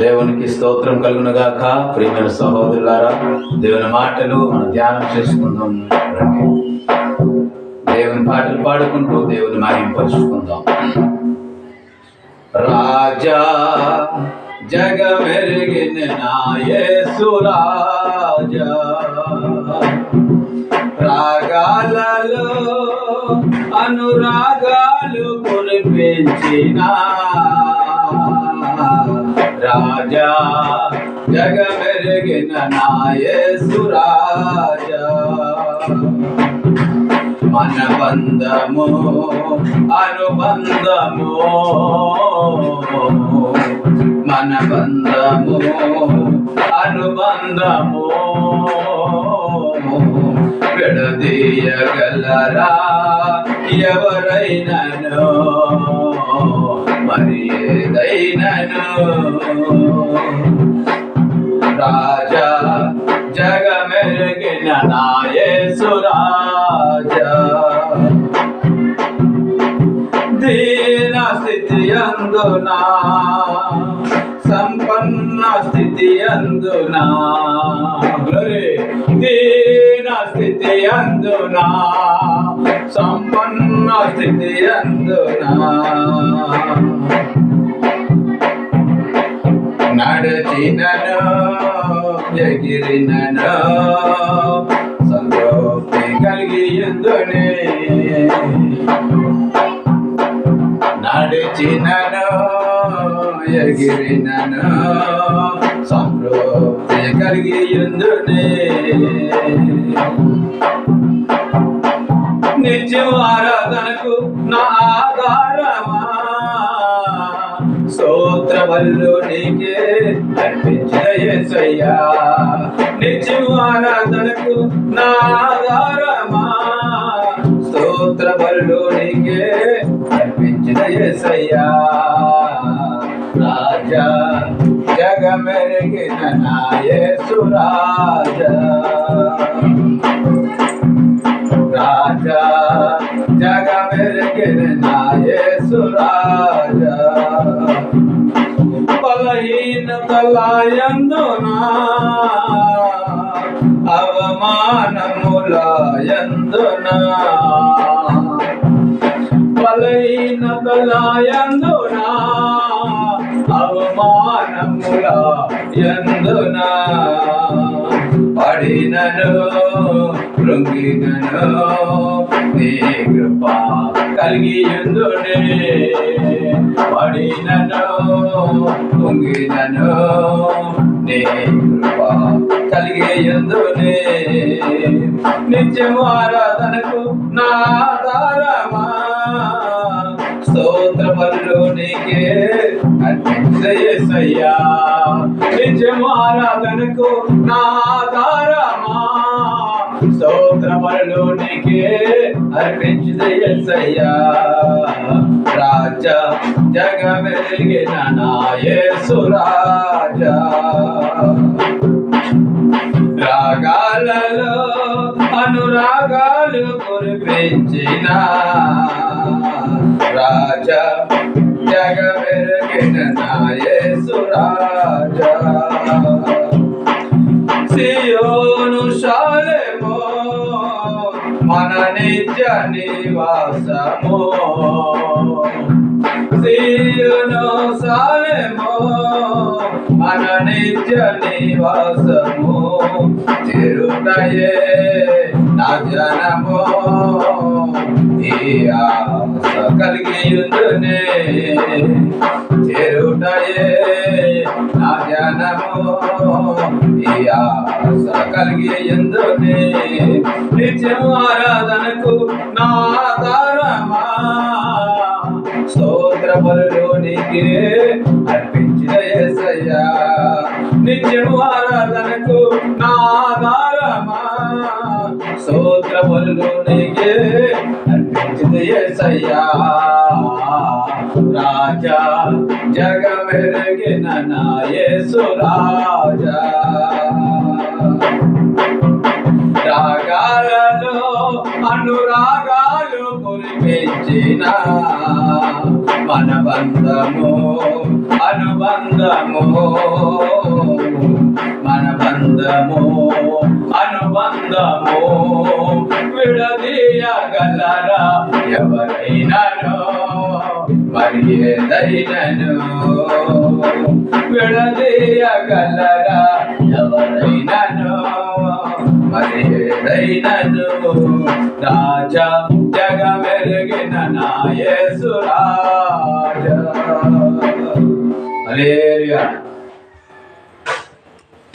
దేవునికి స్తోత్రం కలుగునగాక. ప్రియమైన సహోదరులారా దేవుని మాటలు మనం ధ్యానం చేసుకుందాం. దేవుని పాటలు పాడుకుంటూ దేవుని మాయంపరుచుకుందాం రాజా జగమెరిగిన నాయసు రాగాలలో అనురాగాలు కురిపించిన రాజా జగమెరిగిన నాయసు రాజా. మన బంధము అనుబంధము మన బంధము అనుబంధము. విడదీయగలరా ఎవరైనను? మరి ఏదైనను రాజా జగమెరిగిన నాయసు రాజా. దీన స్థితి అందునా సంపన్న స్థితి అందునా. దీన స్థితి అందునా. సంపన్న స్థితి అందునా? నడచినను ఎగిరినను సంతృప్తి కలిగి ఎందునే? నడిచినను ఎగిరినను సంతృప్తి కలిగి ఎందునే? నిత్యం ఆరాధనకు నా ఆధారమా? స్తోత్రమల్లు నీకే అర్పించయ్యా నిత్యం ఆరాధనకు నా ఆధారమా? స్తోత్రమల్లు నీకే అర్పించయ్యా రాజా జగమెరిగిన నా యేసు రాజా జగమెరిగిన బలహీనతలాయందునా అవమానములాయందునా బలహీనతలాయందునా? అవమానముల పడినను కృంగినను నీ కృప కలిగి ఎందునే పడినను కృంగినను నీ కృప కలిగి ఎందునే నిత్యము ఆరాధనకు నా ఆధారమా? స్తోత్రములు నీకే అర్పించయ్యా నిత్యము ఆరాధనకు నా ఆధారమా? నీకే అర్పించయ్యా రాజా జగ వెలిగిన నా రాగాలలో అనురాగాలు కురిపించిన రాజా జగ నాయసు సియోను శాలెమో మన నిత్య నివాసము సియోను శాలెమో మన నిత్య నివాసము తిరుటయే జనము ఈ ఆశ కలిగి ఉండునే. నా జనము ఈ ఆశ కలిగి నిత్యం ఆరాధనకు నా ఆధారమా? స్తోత్రములోనికి అర్పించిన ఏసయ్యా. నిత్యము ఆరాధనకు నా ఆధారమా? స్తోత్రములోనికి అర్పించింది యేసయ్యా రాజా జగమెరిగిన నా యేసు రాజా. రాగాలలో అనురాగాలు కురిపించిన మన బంధము అనుబంధము మన బంధము ఎవరైనాను మరి ఏదైనను. విడదీయగలరా ఎవరైనాను మరి ఏదైనను. రాజా జగమెరిగిన రాజా